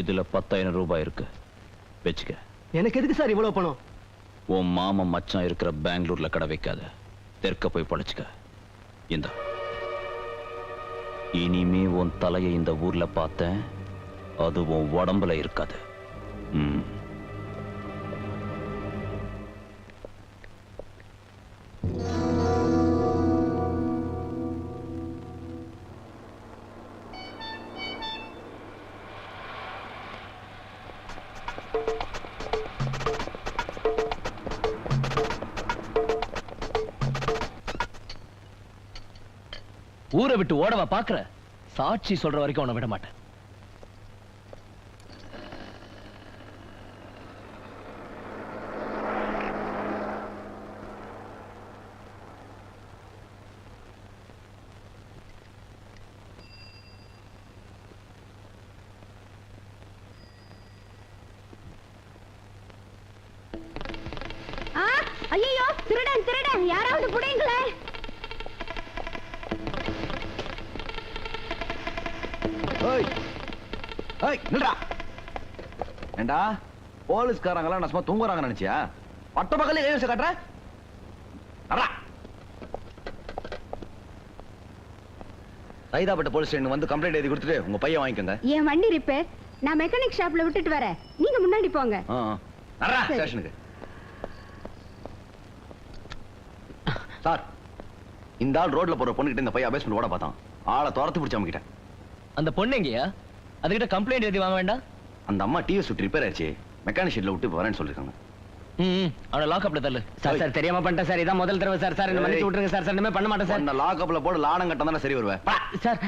இதுல பத்தாயிரம் ரூபாய் இருக்கு. வச்சுக்க. எனக்கு எதுக்கு சார் இவ்வளவு பணம்? உன் மாமன் மச்சான் இருக்கிற பெங்களூர்ல கடை வைக்காத. தெற்க போய் பழச்சுக்க. இந்த. இனிமே உன் தலையை இந்த ஊர்ல பார்த்தேன். அது உன் உடம்புல இருக்காது. ம். ஊரை விட்டு ஓடவா பாக்குற சாட்சி சொல்ற வரைக்கும் உன்னை விட மாட்டேன். ஐயோ திருடன் திருடன் யாராவது புடிங்களே ஏண்டா? போலீஸ்காரங்களாம் நான் சும்மா தூங்குறாங்க நினைச்சியா? பட்ட பக்கத்துல கை வச்சு காட்டுற. சைதாப்பட்ட போலீஸ் ஸ்டேஷன் வந்து கம்ப்ளைண்ட் எழுதி கொடுத்துட்டு உங்க பையன் வாங்கிக்கோங்க என் வண்டி ரிப்பேர் நான் மெக்கானிக் ஷாப்ல விட்டுட்டு வரேன். நீங்க முன்னாடி போங்க. ஸ்டேஷனுக்கு. சார் இந்த ஆள் ரோட்ல போற பொண்ணுகிட்ட இந்த பையன் அபேஸ்மெண்ட் ஓட பார்த்தான். ஆளை துரத்து பிடிச்ச கிட்ட அந்த பொண்ணு எங்கயா? அதுகிட்ட கம்ப்ளைண்ட் எழுதி வாங்க வேண்டாம். அந்த அம்மா டிவி சுட்டு ரிப்பேர் ஆயிடுச்சு. மெக்கானிக் ஷெட்ல விட்டு வரேன்னு சொல்லிருக்காங்க. ம் அவனை லாக்அப்ல தள்ளு. சார் சார் தெரியாம பண்ணிட்டேன் சார். இதான் முதல் தடவை சார். சார் என்ன மன்னிச்சு விட்டுருங்க சார். சார் இனிமே பண்ண மாட்டேன் சார். அந்த லாக்அப்ல போட்டு லாடம் கட்டம் தானே சரி வருவேன். சார்.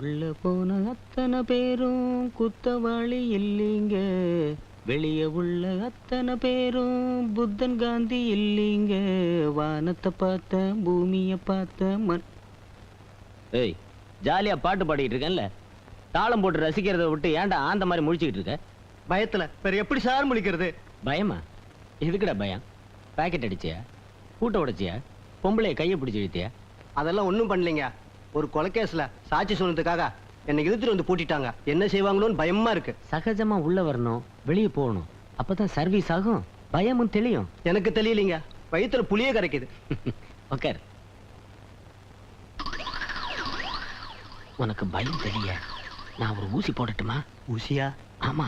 உள்ள போன அத்தனை பேரும் குத்தவாளி இல்லைங்க. வெளிய உள்ள அத்தனை பேரும் புத்தன் காந்தி இல்லைங்க. வானத்தை பார்த்த பூமிய பார்த்த மண். ஏய் ஜாலியா பாட்டு பாடிட்டு இருக்கேன்ல. தாளம் போட்டு ரசிக்கிறத விட்டு ஏன்டா ஆந்த மாதிரி முழிச்சுக்கிட்டு இருக்க? பயத்துல. வேற எப்படி சார் முழிக்கிறது? பயமா? எதுக்குடா பயம்? பாக்கெட் அடிச்சியா? கூட்ட உடைச்சியா? பொம்பளைய கையை பிடிச்சி இழுத்தியா? அதெல்லாம் ஒண்ணும் பண்ணலைங்க. ஒரு கொலைகேஸ்ல சாட்சி சொன்னதுக்காக என்னை இழுத்துட்டு வந்து பூட்டிட்டாங்க. என்ன செய்வாங்களோன்னு பயமா இருக்கு. சகஜமா உள்ள வரணும் வெளியே போகணும். அப்பதான் சர்வீஸ் ஆகும். பயமும் தெளியும். எனக்கு தெரியலீங்க. வயித்துல புளியே கரைக்குது. உக்கார். உனக்கு பயம் தெரிய நான் ஒரு ஊசி போடட்டுமா? ஊசியா? ஆமா.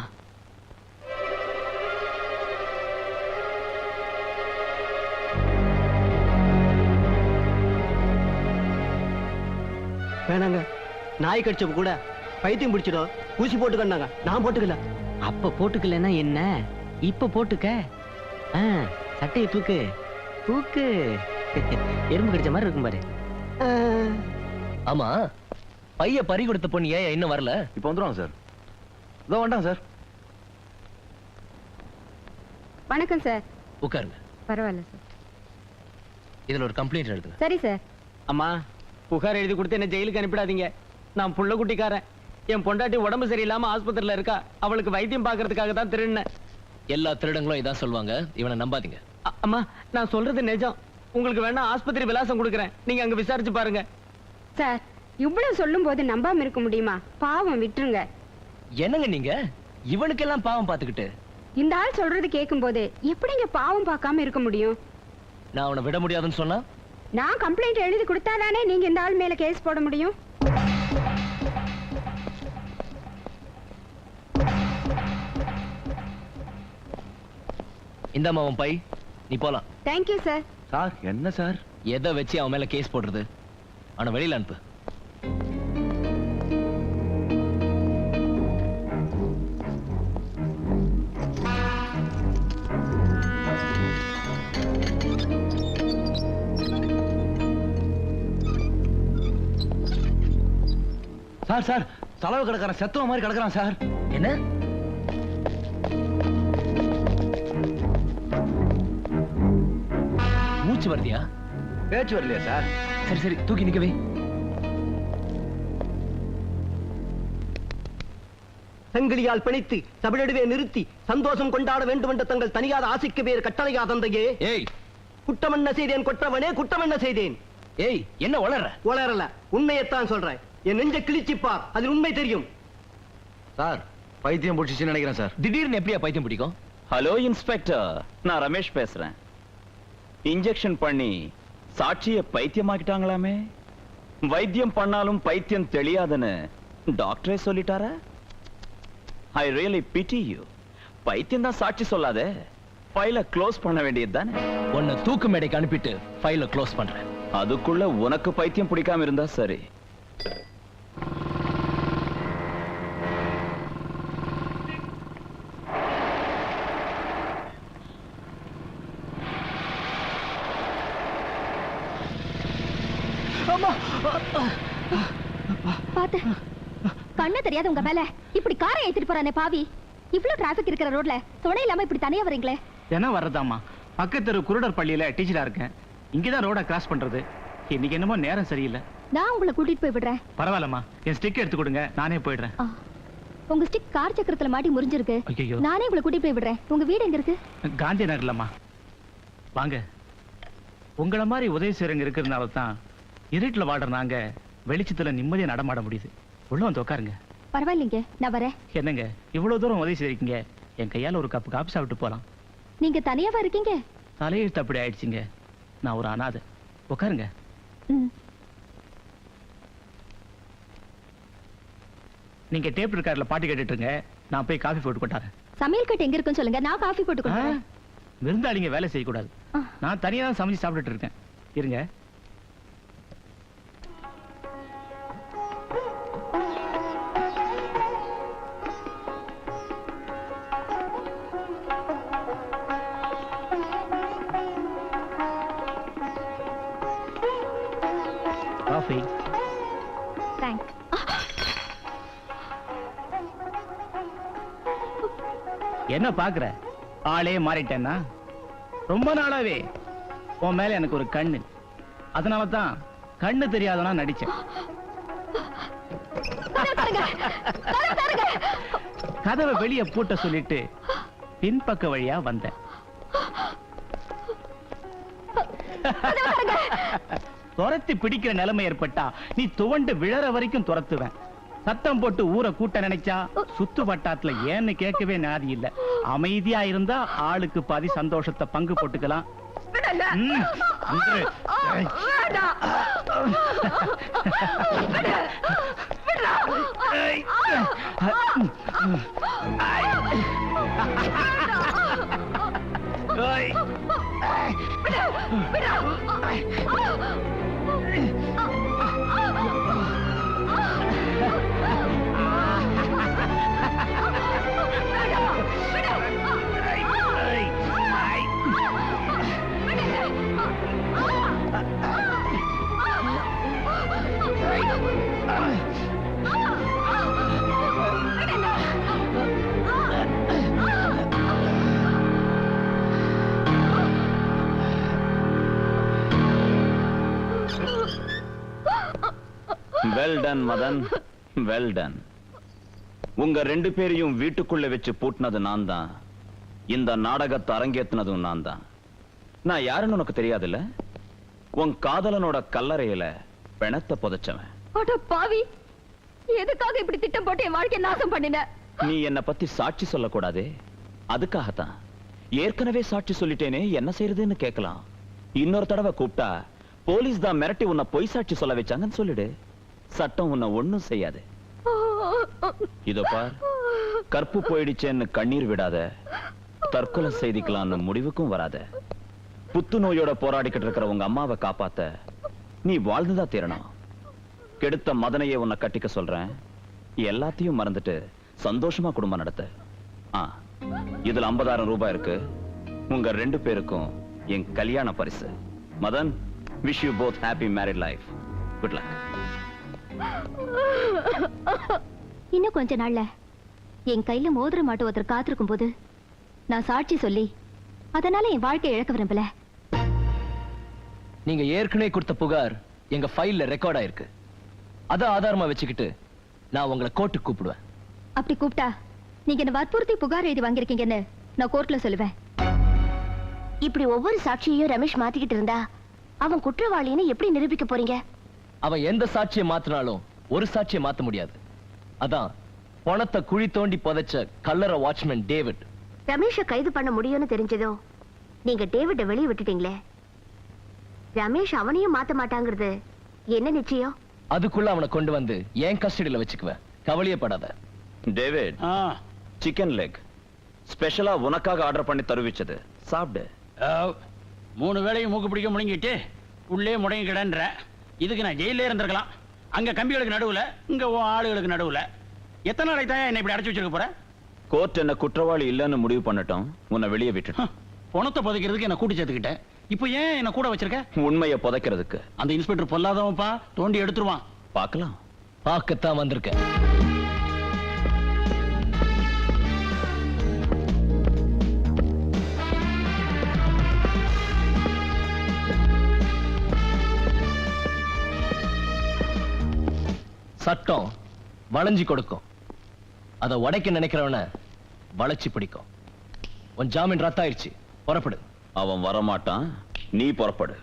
வேணாங்க. நாய் கடிச்சப்ப கூட பைத்தியம் பிடிச்சிடும். ஊசி போட்டுக்கன்னாங்க. நான் போட்டுக்கல. அப்ப போட்டுக்கலன்னா என்ன? இப்ப போட்டுக்க. சட்டையை தூக்கு. தூக்கு. எறும்பு கடிச்ச மாதிரி இருக்கும் பாரு. ஆமா. பைய பறி கொடுத்த பொண்ணு ஏன் இன்னும் வரல? இப்போ வந்துருவாங்க சார். இதோ வேண்டாம் சார். வணக்கம் சார். உட்காருங்க. பரவாயில்ல சார். இதுல ஒரு கம்ப்ளைண்ட் எழுதுங்க. சரி சார். அம்மா புகார் எழுதி கொடுத்து என்ன ஜெயிலுக்கு அனுப்பிடாதீங்க. நான் புள்ள குட்டிக்காரன். என் பொண்டாட்டி உடம்பு சரியில்லாம ஆஸ்பத்திரியில இருக்கா. அவளுக்கு வைத்தியம் பார்க்கறதுக்காக தான் திருடினேன். எல்லா திருடங்களும் இதான் சொல்லுவாங்க. இவனை நம்பாதீங்க. அம்மா நான் சொல்றது நிஜம். உங்களுக்கு வேணா ஆஸ்பத்திரி விலாசம் கொடுக்குறேன். நீங்க அங்க விசாரிச்சு பாருங்க. சார் இவ்வளவு சொல்லும் போது நம்பாம இருக்க முடியுமா? பாவம் விட்டுருங்க. என்னங்க நீங்க? இவனுக்கெல்லாம் பாவம் பார்த்துக்கிட்டு. இந்த ஆள் சொல்றது கேட்கும் போது எப்படிங்க பாவம் பார்க்காம இருக்க முடியும்? நான் அவனை விட முடியாதுன்னு சொன்னா? நான் கம்ப்ளைண்ட் எழுதி கொடுத்தாதானே நீங்க இந்த ஆள் மேல கேஸ் போட முடியும்? இந்தாம்மா அவன் பை. நீ போலாம். தேங்க்யூ சார் சார் என்ன சார்? எதை வச்சு அவன் மேல கேஸ் போடுறது? அவனை வெளியில அனுப்பு. சார் சார் செலவு கிடக்குறான் செத்தவ மாதிரி கிடக்குறான் சார். என்ன? மூச்சு வருதியா பேச்சு வரலையா சார்? சரி சரி தூக்கி நிக்கவே. சங்கிலியால் பிணைத்து தமிழடுவே நிறுத்தி சந்தோஷம் கொண்டாட வேண்டும் என்ற தங்கள் தனியாத ஆசைக்கு வேறு கட்டளையா தந்தையே? ஏய். குற்றம் என்ன செய்தேன் கொற்றவனே குற்றம் என்ன செய்தேன்? ஏய் என்ன வளர்ற? உளறல உண்மையைத்தான் சொல்றேன். என் நெஞ்ச கிழிச்சிப்பார். அதில் உண்மை தெரியும். சார் பைத்தியம் பிடிச்சிச்சுன்னு நினைக்கிறேன் சார். திடீர்னு எப்படியா பைத்தியம் பிடிக்கும்? Hello inspector. நான் ரமேஷ் பேசுறேன். இன்ஜெக்ஷன் பண்ணி சாட்சிய பைத்தியமாக்கிட்டாங்களாமே? வைத்தியம் பண்ணாலும் பைத்தியம் தெளியாதுன்னு டாக்டரே சொல்லிட்டாரா? ஐ ரியலி பிட்டி யூ பைத்தியம் தான் சாட்சி சொல்லாதே. ஃபைல க்ளோஸ் பண்ண வேண்டியது தானே உன்னை தூக்கு மேடைக்கு அனுப்பிட்டு ஃபைல க்ளோஸ் பண்றேன். அதுக்குள்ள உனக்கு பைத்தியம் பிடிக்காம இருந்தா சரி. பாத்து. கண்ணு தெரியாத உங்க மேல இப்படி காரை ஏத்திட்டு போறானே பாவி. இவ்ளோ டிராபிக் இருக்கிற ரோட்ல துணை இல்லாம இப்படி தனியா வரீங்களே என்ன வர்றதாம்மா. பக்கத்து குருடர் பள்ளியில டீச்சரா இருக்கேன். இங்கதான் ரோட கிராஸ் பண்றது. இன்னைக்கு என்னமோ நேரம் சரியில்லை. நான் உங்களை கூட்டிட்டு போய் விடுறேன். பரவாயில்லம்மா. என் ஸ்டிக் எடுத்து கொடுங்க. நானே போயிடுறேன். உங்க ஸ்டிக் கார் சக்கரத்துல மாட்டி முறிஞ்சிருக்கு. நானே உங்களை கூட்டிட்டு போய் விடுறேன். உங்க வீடு எங்க இருக்கு? காந்தி நகர்லம்மா வாங்க. உங்கள மாதிரி உதவி செய்றவங்க இருக்கிறதுனால தான் இருட்டுல வாடுற நாங்க வெளிச்சத்துல நிம்மதியா நடமாட முடியுது. உள்ள வந்து உட்காருங்க பரவாயில்லைங்க நான் வரேன். என்னங்க இவ்வளவு தூரம் உதவி செய்றீங்க. என் கையால ஒரு கப்பு காப்பி சாப்பிட்டு போலாம். நீங்க தனியாவா இருக்கீங்க? தலையெழுத்து அப்படி ஆயிடுச்சுங்க. நான் ஒரு அனாதை. உட்காருங்க. நீங்க டேப் ரெக்கார்ட்ல பாட்டு கேட்டுட்டு இருங்க. நான் போய் காஃபி போட்டு கொண்டாரேன் சமையல் கட்டு எங்க இருக்குன்னு சொல்லுங்க. நான் காஃபி போட்டு கொடுக்குறேன் விருந்தாளிங்க வேலை செய்யக்கூடாது. நான் தனியா தான் சமைச்சு சாப்பிட்டுட்டு இருக்கேன். இருங்க. என்ன பாக்குற? ஆளே மாறிட்டேன்னா? ரொம்ப நாளாவே உன் மேல எனக்கு ஒரு கண்ணு. அதனால தான் கண்ணு தெரியாதனா நடிச்சேன். கதவை வெளிய பூட்ட சொல்லிட்டு பின்பக்க வழியா வந்தேன். துரத்தி பிடிக்கிற நிலைமை ஏற்பட்டா நீ துவண்டு விழற வரைக்கும் துரத்துவேன். சத்தம் போட்டு ஊரை கூட்ட நினைச்சா சுத்து வட்டாத்துல ஏன்னு கேட்கவே நாதி இல்ல. அமைதியா இருந்தா ஆளுக்கு பாதி சந்தோஷத்தை பங்கு போட்டுக்கலாம். ம், டன் மதன் வெல் டன் உங்க ரெண்டு பேரையும் வீட்டுக்குள்ள வச்சு பூட்டினது நான் தான். இந்த நாடகத்தை அரங்கேத்தினதும் நான் தான். நான் யாருன்னு உனக்கு தெரியாதுல்ல? உன் காதலனோட கல்லறையில பிணத்தை புதைச்சவன். அட பாவி! எதுக்காக இப்படி திட்டம் போட்டு என் வாழ்க்கைய நாசம் பண்ணின? நீ என்ன பத்தி சாட்சி சொல்லக்கூடாதே. அதுக்காகத்தான். ஏற்கனவே சாட்சி சொல்லிட்டேனே என்ன செய்யறதுன்னு கேட்கலாம். இன்னொரு தடவை கூப்பிட்டா போலீஸ் தான் மிரட்டி உன்னை பொய் சாட்சி சொல்ல வச்சாங்கன்னு சொல்லிடு. சட்டம் உன்னை ஒண்ணும் செய்யாது. இதோ பார் கற்பு போயிடுச்சேன்னு கண்ணீர் விடாத தற்கொலை செய்திக்கலாம்னு முடிவுக்கும் வராத. புத்துநோயோட போராடிக்கிட்டு இருக்கிற உங்க அம்மாவை காப்பாத்த நீ வாழ்ந்துதா தீரணும். கெடுத்த மதனையே உன்னை கட்டிக்க சொல்றேன். எல்லாத்தையும் மறந்துட்டு சந்தோஷமா குடும்பம் நடத்த. ஆ இதுல 50000 ரூபாய் இருக்கு. உங்க ரெண்டு பேருக்கும் என் கல்யாண பரிசு. Madan wish you both happy married life good luck இன்னும் கொஞ்ச நாள்ல என் கையில மோதிர மாட்டு ஒருத்தர் காத்திருக்கும் போது நான் சாட்சி சொல்லி அதனால என் வாழ்க்கையை இழக்க விரும்பல. நீங்க ஏற்கனவே கொடுத்த புகார் எங்க ஃபைல்ல ரெக்கார்ட் ஆயிருக்கு. அத ஆதாரமா வச்சுக்கிட்டு நான் உங்களை கோர்ட்டுக்கு கூப்பிடுவேன். அப்படி கூப்பிட்டா நீங்க என்ன வற்புறுத்தி புகார் எழுதி வாங்கிருக்கீங்கன்னு நான் கோர்ட்ல சொல்லுவேன். இப்படி ஒவ்வொரு சாட்சியையும் ரமேஷ் மாத்திக்கிட்டு இருந்தா அவன் குற்றவாளின்னு எப்படி நிரூபிக்க போறீங்க? அவன் எந்த சாட்சியை மாத்தினாலும் ஒரு சாட்சியை மாத்த முடியாது. அதான் பணத்தை குழி தோண்டி புதைச்ச கல்லற வாட்ச்மேன் டேவிட். ரமேஷ கைது பண்ண முடியும்னு தெரிஞ்சதும் நீங்க டேவிட வெளியே விட்டுட்டீங்களே. ரமேஷ் அவனையும் மாத்த மாட்டாங்கிறது என்ன நிச்சயம்? அதுக்குள்ள அவனை கொண்டு வந்து என் கஸ்டடியில வச்சுக்குவேன் கவலையப்படாத டேவிட் ஆ. சிக்கன் லெக் ஸ்பெஷலா உனக்காக ஆர்டர் பண்ணி தருவிச்சது. சாப்பிடு. மூணு வேளையும் மூக்கு பிடிக்க முழுங்கிட்டு உள்ளே முடங்கி கிடன்ற. இதுக்கு நான் ஜெயிலே இருந்திருக்கலாம். அங்க கம்பிகளுக்கு நடுவுல இங்க ஆளுகளுக்கு நடுவுல. எத்தனை நாளைக்கு தான் என்ன இப்படி அடைச்சு வச்சிருக்க போற? கோர்ட் என்ன குற்றவாளி இல்லைன்னு முடிவு பண்ணட்டும். உன்னை வெளியே விட்டுட்டேன் ஹம், பணத்தை புதைக்கிறதுக்கு என்ன கூட்டி சேர்த்துக்கிட்டேன் இப்போ ஏன் என்ன கூட வச்சிருக்க? உண்மையை புதைக்கிறதுக்கு. அந்த இன்ஸ்பெக்டர் பொல்லாதவன்ப்பா தோண்டி எடுத்துருவான். பார்க்கலாம். பார்க்கத்தான் வந்திருக்கேன். சட்டம் வளைஞ்சு கொடுக்கும். அதை உடைக்க நினைக்கிறவன வளைச்சு பிடிக்கும். உன் ஜாமீன் ரத்தாயிருச்சு புறப்படு. அவன் வரமாட்டான். நீ புறப்படு.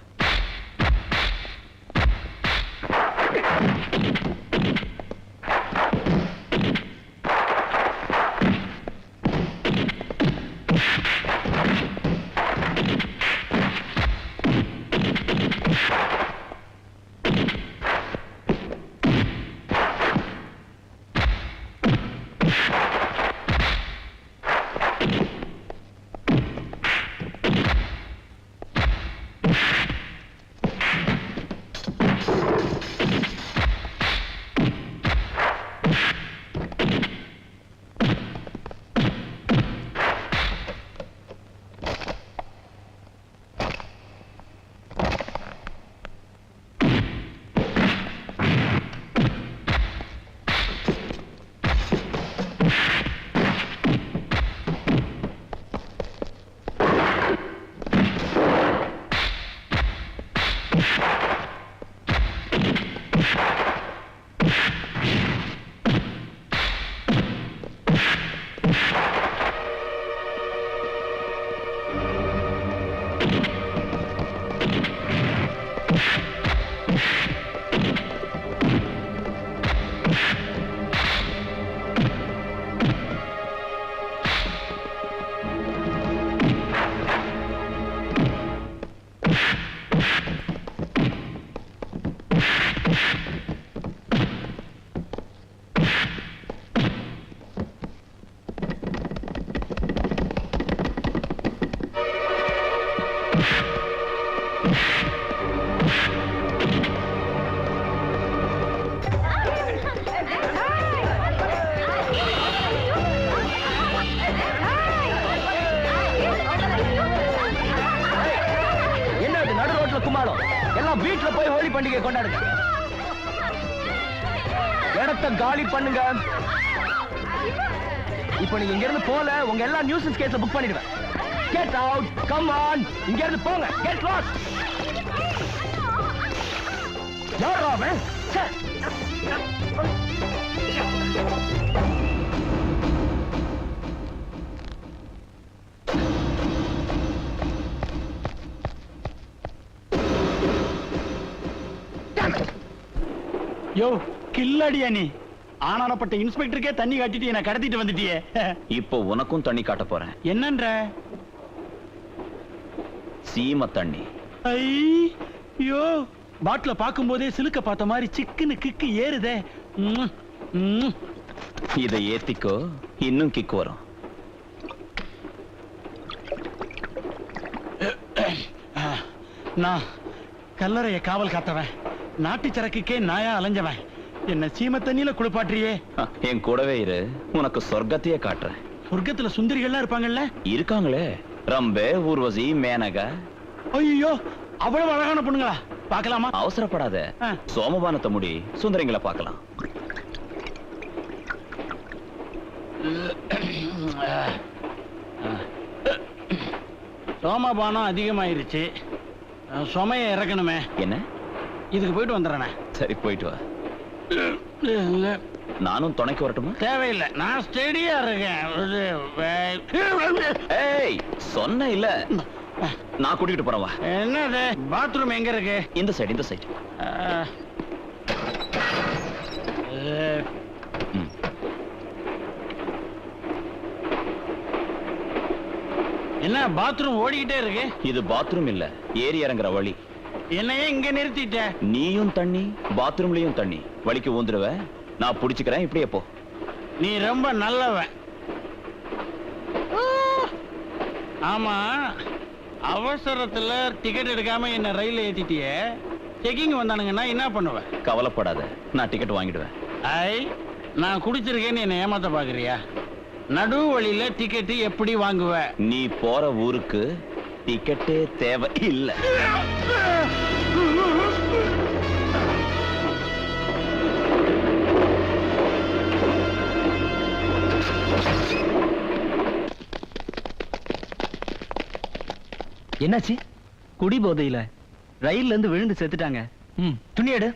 எல்லாம் வீட்டில் போய் ஹோலி பண்டிகை கொண்டாடுங்க. இடத்த காலி பண்ணுங்க. இப்போ நீங்க இங்க இருந்து போல உங்க எல்லா நியூஸ் கேஸ புக் பண்ணிடுவேன். கெட் அவுட் கம் ஆன் இங்க இருந்து போங்க கெட் லாஸ்ட் யாரா அவன்? யோ கில்லடியா நீ ஆனானப்பட்ட இன்ஸ்பெக்டருக்கே தண்ணி காட்டிட்டு என்ன கடத்திட்டு வந்துட்டியே. இப்போ உனக்கும் தண்ணி காட்ட போறேன். என்னன்ற? சீம தண்ணி. ஐ யோ. பாட்டில பார்க்கும்போதே சிலுக்க பார்த்த மாதிரி சிக்குன்னு கிக்கு ஏறுதே. இதை ஏத்திக்கோ இன்னும் கிக் வரும். நான் கல்லறைய காவல் காத்தவன். நாட்டு சரக்குக்கே நாயா அலைஞ்சவன். என்ன சீம தண்ணியில குளிப்பாட்டுறியே. என் கூடவே இரு. உனக்கு சொர்க்கத்தையே காட்டுறேன். சொர்க்கத்துல சுந்தரிகள்லாம் இருப்பாங்கல்ல? இருக்காங்களே. ரம்பே ஊர்வசி மேனகா. ஐயோ அவ்வளவு அழகான பொண்ணுங்களா. பார்க்கலாமா? அவசரப்படாத. சோமபானத்தை முடி. சுந்தரிங்களை பார்க்கலாம். சோமபானம் அதிகமாயிருச்சு. சுமைய இறக்கணுமே. என்ன? இதுக்கு போயிட்டு வந்துடுறேனே. சரி போயிட்டு வா. நானும் துணைக்கு வரட்டுமா? தேவையில்லை. நான் ஸ்டெடியா இருக்கேன். ஏய் சொன்ன இல்ல. நான் கூட்டிட்டு போறேன் வா. என்னது? பாத்ரூம் எங்க இருக்கு? இந்த சைடு இந்த சைடு என்ன பாத்ரூம் ஓடிக்கிட்டே இருக்கு? இது பாத்ரூம் இல்ல ஏறி இறங்குற வழி. என்னையே இங்க நிறுத்திட்ட. நீயும் தண்ணி பாத்ரூம்லயும் தண்ணி. வலிக்கு ஊந்துருவ. நான் புடிச்சுக்கிறேன் இப்படியே போ. நீ ரொம்ப நல்லவன் ஆமா அவசரத்துல டிக்கெட் எடுக்காம என்ன ரயில்ல ஏத்திட்டியே. செக்கிங் வந்தானுங்கன்னா என்ன பண்ணுவ? கவலைப்படாத நான் டிக்கெட் வாங்கிடுவேன். ஐ நான் குடிச்சிருக்கேன்னு என்ன ஏமாத்த பாக்குறியா? நடு வழியில டிக்கெட் எப்படி வாங்குவ? நீ போற ஊருக்கு டிக்கெட்டே தேவை இல்ல. என்னாச்சு? குடி போதையில ரயில்ல இருந்து விழுந்து செத்துட்டாங்க. ம் துணி எடு.